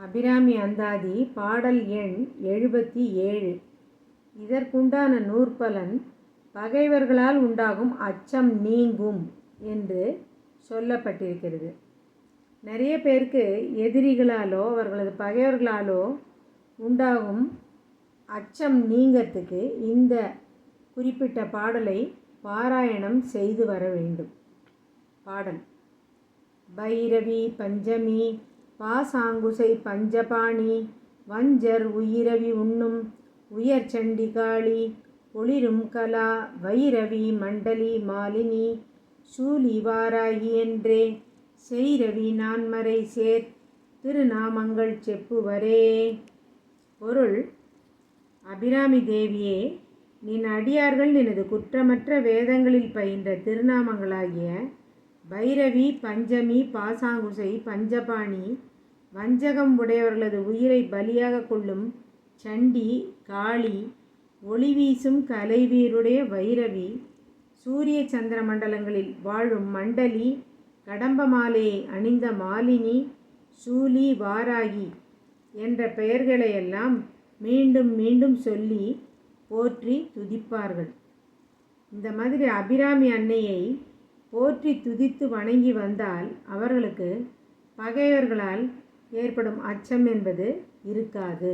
அபிராமி அந்தாதி பாடல் எண் எழுபத்தி ஏழு. இதற்குண்டான நூற்பலன் பகைவர்களால் உண்டாகும் அச்சம் நீங்கும் என்று சொல்லப்பட்டிருக்கிறது. நிறைய பேருக்கு எதிரிகளாலோ அவர்களது பகைவர்களாலோ உண்டாகும் அச்சம் நீங்கிறதுக்கு இந்த குறிப்பிட்ட பாடலை பாராயணம் செய்து வர வேண்டும். பாடல். பைரவி பஞ்சமி பாசாங்குசை பஞ்சபாணி வஞ்சர் உயிரவி உண்ணும் உயர் சண்டிகாளி ஒளிரும் கலா வைரவி மண்டலி மாலினி சூலி வாராகி என்றே செய்ரவி நான்மறை சேர் திருநாமங்கள் செப்புவரே. பொருள். அபிராமி தேவியே நின் அடியார்கள் நினது குற்றமற்ற வேதங்களில் பயின்ற திருநாமங்களாகிய பைரவி பஞ்சமி பாசாங்குசை பஞ்சபாணி வஞ்சகம் உடையவர்களது உயிரை பலியாக கொள்ளும் சண்டி காளி ஒளி வீசும் கலைவீருடைய வைரவி சூரிய சந்திர மண்டலங்களில் வாழும் மண்டலி கடம்ப மாலையை அணிந்த மாலினி சூலி வாராகி என்ற பெயர்களையெல்லாம் மீண்டும் மீண்டும் சொல்லி போற்றி துதிப்பார்கள். இந்த மாதிரி அபிராமி அன்னையை போற்றி துதித்து வணங்கி வந்தால் அவர்களுக்கு பகைவர்களால் ஏற்படும் அச்சம் என்பது இருக்காது.